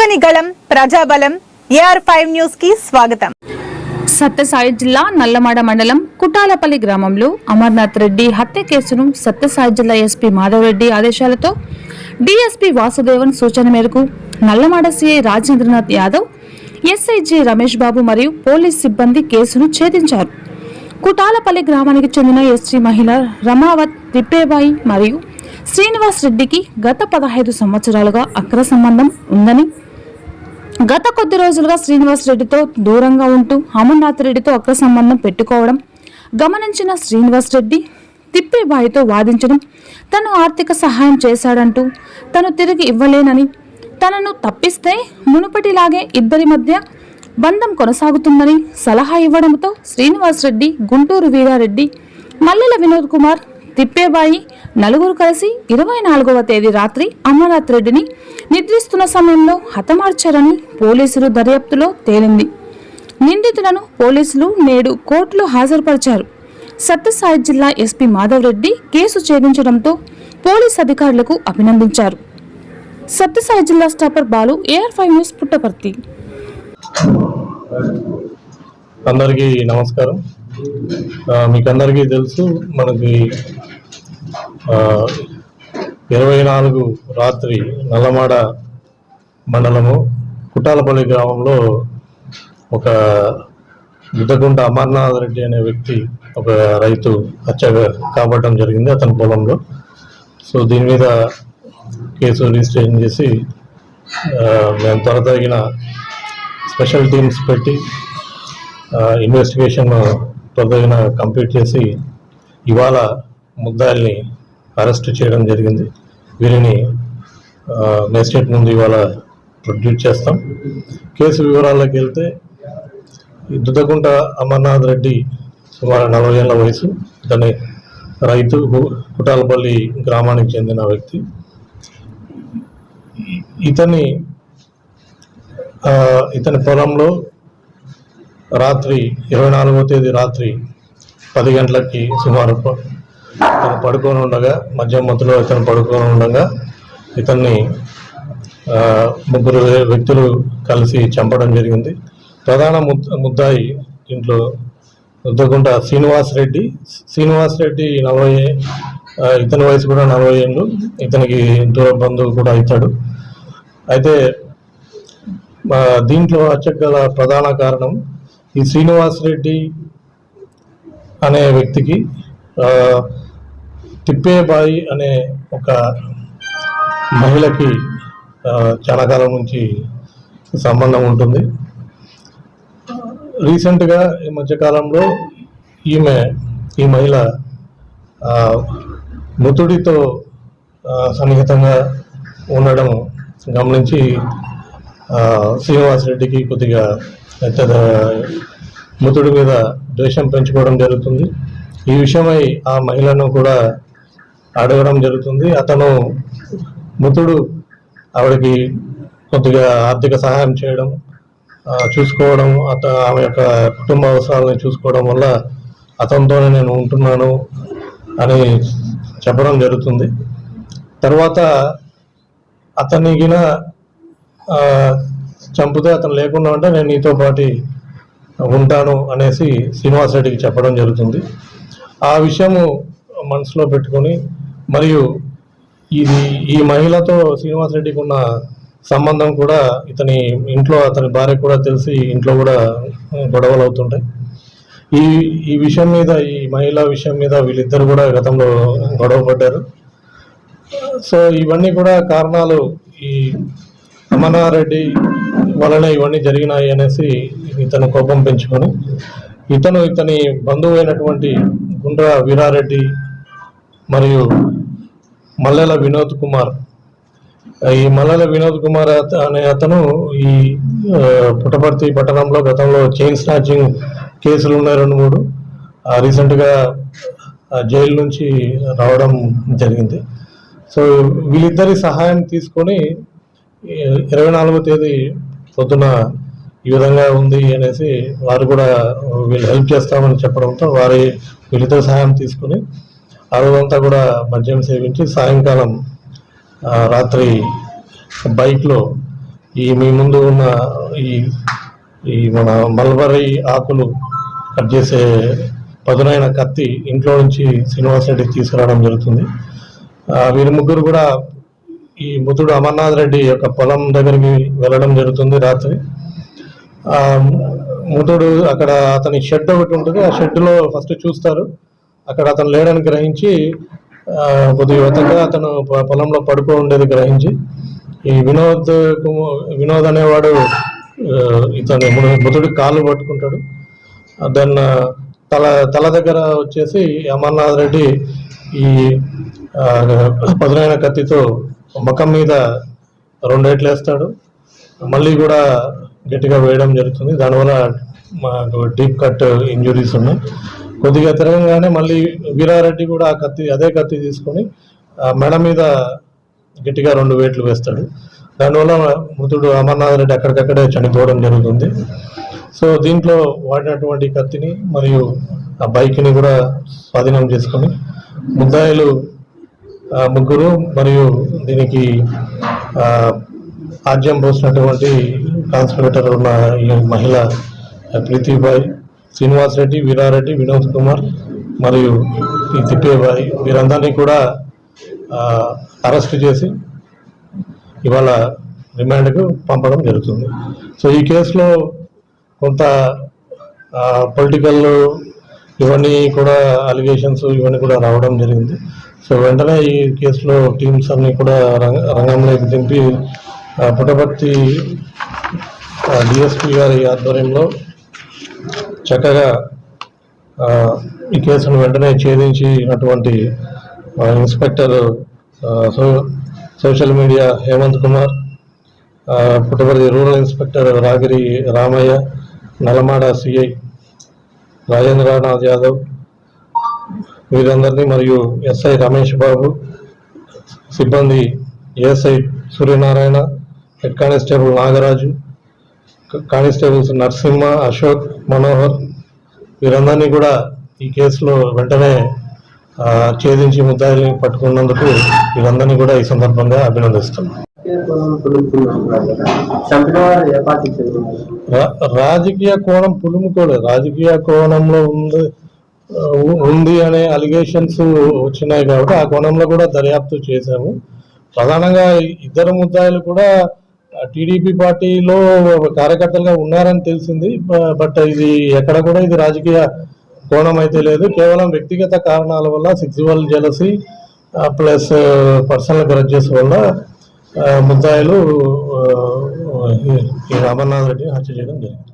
కొనగని గళం ప్రజాబలం AR five న్యూస్కి స్వాగతం. సత్యసాయి జిల్లా నల్లమాడ మండలం కుటాలపల్లి గ్రామంలో అమర్నాథ్ రెడ్డి హత్య కేసును సత్యసాయి జిల్లా ఎస్పీ మాధవరెడ్డి ఆదేశాలతో డిఎస్పీ వాసుదేవన్ సూచన మేరకు Nallamada CI Rajendranath Yadav S I G Ramesh Babu మరియు పోలీస్ సిబ్బంది కేసును ఛేదించారు. కుటాలపల్లి గ్రామానికి చెందిన ఎస్టీ మహిళ రమావత్ తిప్పేబాయి మరియు శ్రీనివాస్ రెడ్డికి గత పదహైదు సంవత్సరాలుగా అక్ర సంబంధం ఉందని గత కొద్ది రోజులుగా శ్రీనివాస్ రెడ్డితో దూరంగా ఉంటూ అమర్నాథ్ రెడ్డితో అక్ర సంబంధం పెట్టుకోవడం గమనించిన శ్రీనివాస్ రెడ్డి తిప్పేబాయితో వాదించడం తను ఆర్థిక సహాయం చేశాడంటూ తను తిరిగి ఇవ్వలేనని తనను తప్పిస్తే మునుపటిలాగే ఇద్దరి మధ్య బంధం కొనసాగుతుందని సలహా ఇవ్వడంతో శ్రీనివాస్ రెడ్డి గుంటూరు వీరారెడ్డి మల్లెల వినోద్ కుమార్ తిప్పేబాయి నలుగురు కలిసి ఇరవై నాలుగవ తేదీ రాత్రి అమర్నాథ్ రెడ్డిని నిద్రిస్తున్న సమయంలో హతమార్చారని పోలీసులు దర్యాప్తులో తేలింది. నిందితులను పోలీసులు నేడు కోర్టులో హాజరుపరిచారు. సత్యసాయి జిల్లా ఎస్పీ మాధవరెడ్డి కేసు ఛేదించడంతో పోలీస్ అధికారులకు అభినందించారు. సత్యసాయి జిల్లా staffer Balu AR five news Puttaparthi. అందరికీ నమస్కారం. మీకు అందరికీ తెలుసు మనకి ఇరవై నాలుగు రాత్రి నల్లమాడ మండలము కుట్టాలపల్లి గ్రామంలో ఒక గుద్దగుంట అమర్నాథ్ రెడ్డి అనే వ్యక్తి ఒక రైతు హత్యగా కాబట్టడం జరిగింది అతని పొలంలో. సో దీని మీద కేసు రిజిస్ట్రేషన్ చేసి మేము త్వర తగిన స్పెషల్ టీమ్స్ పెట్టి ఇన్వెస్టిగేషన్ త్వరగా కంప్లీట్ చేసి ఇవాళ ముద్దాయిల్ని అరెస్ట్ చేయడం జరిగింది. వీరిని నెస్టేట్ ముందు ఇవాళ ప్రొడ్యూస్ చేస్తాం. కేసు వివరాల్లోకి వెళ్తే ఈ అమర్నాథ్ రెడ్డి సుమారు నలభై ఏళ్ళ వయసు. ఇతని రైతు కుటాలపల్లి గ్రామానికి చెందిన వ్యక్తి. ఇతని ఇతని పొలంలో రాత్రి ఇరవై నాలుగవ తేదీ రాత్రి పది గంటలకి సుమారు ఇతను పడుకొని ఉండగా మధ్య మధ్యలో ఇతను పడుకొని ఉండగా ఇతన్ని ముగ్గురు వ్యక్తులు కలిసి చంపడం జరిగింది. ప్రధాన ముద్ ముద్దాయి ఇంట్లో ముద్దకుంట శ్రీనివాస్ రెడ్డి. శ్రీనివాస్ రెడ్డి నలభై ఇతని వయసు కూడా నలభై ఏళ్ళు. ఇతనికి దూర బంధువు కూడా అవుతాడు. అయితే దీంట్లో అచ్చగల ప్రధాన కారణం ఈ శ్రీనివాస్ రెడ్డి అనే వ్యక్తికి తిప్పేబాయి అనే ఒక మహిళకి చాలా కాలం నుంచి సంబంధం ఉంటుంది. రీసెంట్గా ఈ మధ్యకాలంలో ఈమె ఈ మహిళ మృతుడితో సన్నిహితంగా ఉండడం గమనించి శ్రీనివాస్ రెడ్డికి కొద్దిగా మృతుడి మీద ద్వేషం పెంచుకోవడం జరుగుతుంది. ఈ విషయమై ఆ మహిళను కూడా అడగడం జరుగుతుంది. అతను మృతుడు. ఆవిడకి కొద్దిగా ఆర్థిక సహాయం చేయడం చూసుకోవడం అత ఆమె యొక్క కుటుంబ అవసరాలను చూసుకోవడం వల్ల అతనితోనే నేను ఉంటున్నాను అని చెప్పడం జరుగుతుంది. తర్వాత అతన్ని చంపితే అతను లేకుండా ఉంటే నేను నీతో పాటు ఉంటాను అనేసి శ్రీనివాస్ రెడ్డికి చెప్పడం జరుగుతుంది. ఆ విషయము మనసులో పెట్టుకొని మరియు ఇది ఈ మహిళతో శ్రీనివాస్ రెడ్డికి ఉన్న సంబంధం కూడా ఇతని ఇంట్లో అతని భార్య కూడా తెలిసి ఇంట్లో కూడా గొడవలు అవుతుంటాయి. ఈ ఈ విషయం మీద ఈ మహిళా విషయం మీద వీళ్ళిద్దరు కూడా గతంలో గొడవ పడ్డారు. సో ఇవన్నీ కూడా కారణాలు ఈ రమణారెడ్డి వలన ఇవన్నీ జరిగినాయి అనేసి ఇతను కోపం పెంచుకొని ఇతను ఇతని బంధువు అయినటువంటి గుండ్ర వీరారెడ్డి మరియు మల్లెల వినోద్ కుమార్. ఈ మల్లెల వినోద్ కుమార్ అత- అనే అతను ఈ పుట్టపర్తి పట్టణంలో గతంలో చైన్ స్నాచింగ్ కేసులు ఉన్నాయి రెండు మూడు. రీసెంట్గా జైలు నుంచి రావడం జరిగింది. సో వీళ్ళిద్దరి సహాయం తీసుకొని ఇరవై నాలుగో తేదీ పొద్దున ఈ విధంగా ఉంది అనేసి వారు కూడా వీళ్ళు హెల్ప్ చేస్తామని చెప్పడంతో వారి వీళ్ళిద్దరి సహాయం తీసుకొని ఆ రోజంతా కూడా మద్యం సేవించి సాయంకాలం రాత్రి బైక్లో ఈ మీ ముందు ఉన్న ఈ ఈ మన మల్బరీ ఆకులు కట్ చేసే పదునైన కత్తి ఇంట్లో నుంచి శ్రీనివాస్ రెడ్డి తీసుకురావడం జరుగుతుంది. వీరి ముగ్గురు కూడా ఈ ముతుడు అమర్నాథ్ రెడ్డి యొక్క పొలం దగ్గరికి వెళ్ళడం జరుగుతుంది రాత్రి. మృతుడు ముతుడు అక్కడ అతని షెడ్ ఒకటి ఉంటుంది. ఆ షెడ్లో ఫస్ట్ చూస్తారు. అక్కడ అతను లేడని గ్రహించి కొద్ది యువతగా అతను పొ- పొలంలో పడుకో ఉండేది గ్రహించి ఈ వినోద్ వినోద్ అనేవాడు ఇతను ఇతని కాళ్ళు పట్టుకుంటాడు. దెన్ తల తల దగ్గర వచ్చేసి అమర్నాథ్ రెడ్డి ఈ పదునైన కత్తితో ముఖం మీద రెండేట్లు వేస్తాడు. మళ్ళీ కూడా గట్టిగా వేయడం జరుగుతుంది. దానివల్ల మాకు డీప్ కట్ ఇంజురీస్ ఉన్నాయి. కొద్దిగా తిరగంగానే మళ్ళీ వీరారెడ్డి కూడా ఆ కత్తి అదే కత్తి తీసుకొని ఆ మెడ మీద గట్టిగా రెండు వేట్లు వేస్తాడు. దానివల్ల మృతుడు అమర్నాథ్ రెడ్డి అక్కడికక్కడే చనిపోవడం జరుగుతుంది. సో దీంట్లో వాడినటువంటి కత్తిని మరియు ఆ బైక్ని కూడా స్వాధీనం చేసుకొని ముద్దాయిలు ముగ్గురు మరియు దీనికి ఆ, ఆజ్యం పోసినటువంటి కాన్స్పిరేటర్ ఉన్న ఈ మహిళ ప్రీతిబాయ్ శ్రీనివాస్ రెడ్డి వీరారెడ్డి వినోద్ కుమార్ మరియు ఈ తిప్పేబాయి వీరందరినీ కూడా అరెస్ట్ చేసి ఇవాళ రిమాండ్కు పంపడం జరుగుతుంది. సో ఈ కేసులో కొంత పొలిటికల్ ఇవన్నీ కూడా అలిగేషన్స్ ఇవన్నీ కూడా రావడం జరిగింది. సో వెంటనే ఈ కేసులో టీమ్స్ అన్ని కూడా రంగ రంగంలోకి దింపి పుట్టపర్తి డిఎస్పీ గారి ఆధ్వర్యంలో చక్కగా ఈ కేసును వెంటనే ఛేదించినటువంటి inspector so- social media Hemanth Kumar Puttaparthi rural inspector Ragiri Ramaiah Nalamada CI Rajendranath Yadav వీరందరినీ మరియు ఎస్ఐ రమేష్ బాబు సిబ్బంది ASI Suryanarayana head constable Nagaraju constables Narasimha Ashok Manohar వీరందరినీ కూడా ఈ కేసులో వెంటనే ఛేదించి ముద్దాయిల్ని పట్టుకున్నందుకు వీరందరినీ కూడా ఈ సందర్భంగా అభినందిస్తున్నాం. రాజకీయ కోణం పులుముకోలేదు రాజకీయ కోణంలో ఉంది ఉంది అనే అలిగేషన్స్ వచ్చినాయి కాబట్టి ఆ కోణంలో కూడా దర్యాప్తు చేశాము. ప్రధానంగా ఇద్దరు ముద్దాయిలు కూడా టీడీపీ పార్టీలో కార్యకర్తలుగా ఉన్నారని తెలిసింది బట్ ఇది ఎక్కడ కూడా ఇది రాజకీయ కోణం అయితే లేదు. కేవలం వ్యక్తిగత కారణాల వల్ల sexual jealousy plus personal grudges వల్ల ముద్దాయిలు ఈ- అమర్నాథ్ రెడ్డిని హత్య చేయడం జరిగింది.